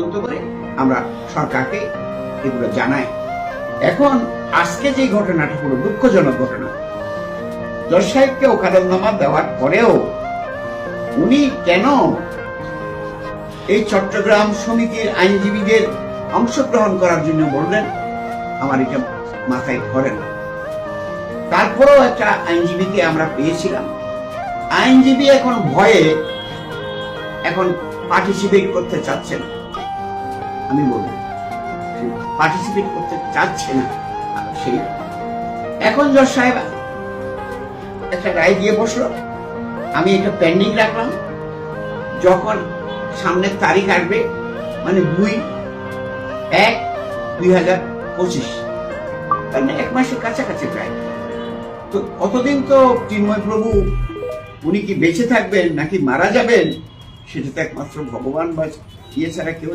তদন্ত করে আমরা সরকারকে এগুলো জানাই। এখন আজকে যে ঘটনাটা হলো দুঃখজনক ঘটনা। জজ সাহেবকে ওকালতনামা দেওয়ার পরেও উনি কেন এই চট্টগ্রাম সমিতির আইনজীবীদের অংশগ্রহণ করার জন্য বললেন, আমার এটা মাথায় ধরে না। তারপরেও একটা আইনজীবীকে আমরা পেয়েছিলাম। আইনজীবী এখন ভয়ে এখন পার্টিসিপেট করতে চাচ্ছে না আমি বলব পার্টিসিপেট করতে চাচ্ছে না সেই এখন জজ সাহেব একটা রায় দিয়ে বসল। আমি এটা পেন্ডিং রাখলাম। যখন সামনের তারিখ আসবে মানে দুই এক দুই হাজার পঁচিশ। মানে এক মাসের কাছাকাছি প্রায়। তো কতদিন তো চিন্ময় প্রভু, উনি কি বেঁচে থাকবেন নাকি মারা যাবেন, সেটা তো একমাত্র ভগবান বা ইয়ে ছাড়া কেউ।